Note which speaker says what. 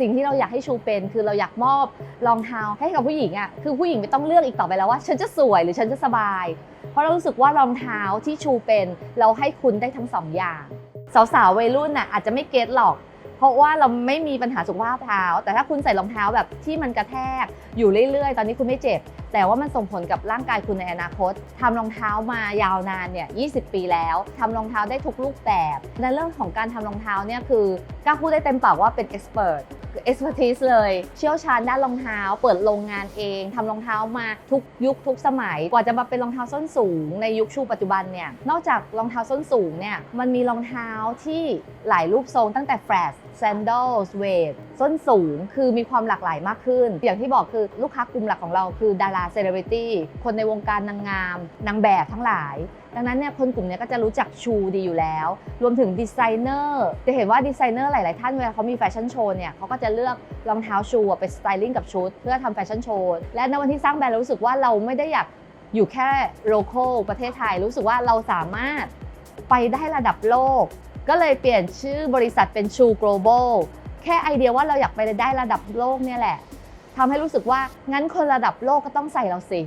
Speaker 1: สิ่งที่เราอยากให้ชูเป็น คือเราอยากมอบรองเท้าให้กับผู้หญิงอะคือผู้หญิงไม่ต้องเลือกอีกต่อไปแล้วว่าฉันจะสวยหรือฉันจะสบาย เพราะเรารู้สึกว่ารองเท้าที่ชูเป็นเราให้คุณได้ทั้งสองอย่าง สาวๆวัยรุ่นน่ะอาจจะไม่เก็ตหรอก เพราะว่าเราไม่มีปัญหาสุขภาพเท้า แต่ถ้าคุณใส่รองเท้าแบบที่มันกระแทกอยู่เรื่อยๆ ตอนนี้คุณไม่เจ็บ แต่ว่ามันส่งผลกับร่างกายคุณในอนาคตทำรองเท้ามายาวนานเนี่ย20 ปีแล้วทำรองเท้าได้ทุกรูปแบบในเรื่องของการทำรองเท้าเนี่ยคือกล้าพูดได้เต็มปากว่าเป็น expert expertise เลย เชี่ยวชาญด้านรองเท้า เปิดโรงงานเองทำรองเท้ามาทุกยุคทุกสมัย กว่าจะมาเป็นรองเท้าส้นสูง ในยุคชูปัจจุบันเนี่ย นอกจากรองเท้าส้นสูงเนี่ย มันมีรองเท้าที่หลายรูปทรงตั้งแต่แฟลช แซนด a ลสเวดส้นสูงคือมีความหลากหลายมากขึ้น อย่างที่บอกคือลูกค้ากลุ่มหลักของเราคือดาราเซเลบริตี้คนในวงการนางงาม นางแบบทั้งหลาย ดังนั้นเนี่ยคนกลุ่มนี้ก็จะรู้จักชูดีอยู่แล้ว รวมถึงดีไซเนอร์จะเห็นว่าดีไซเนอร์หลาย ๆ ท่านเวลาเขามีแฟชั่นโชว์เนี่ยเขาก็จะเลือกรองเท้าชูไปสไตลิ่งกับชุด เพื่อทำแฟชั่นโชว์และในวันที่สร้างแบรนด์รารู้สึกว่าเราไม่ได้อยากอยู่แค่โลโก้ประเทศไทย รู้สึกว่าเราสามารถไปได้ระดับโลก ก็เลยเปลี่ยนชื่อบริษัทเป็น True Global แค่ไอเดียว่าเราอยากไปได้ระดับโลกเนี่ยแหละทำให้รู้สึกว่างั้นคนระดับโลกก็ต้องใส่เราสิ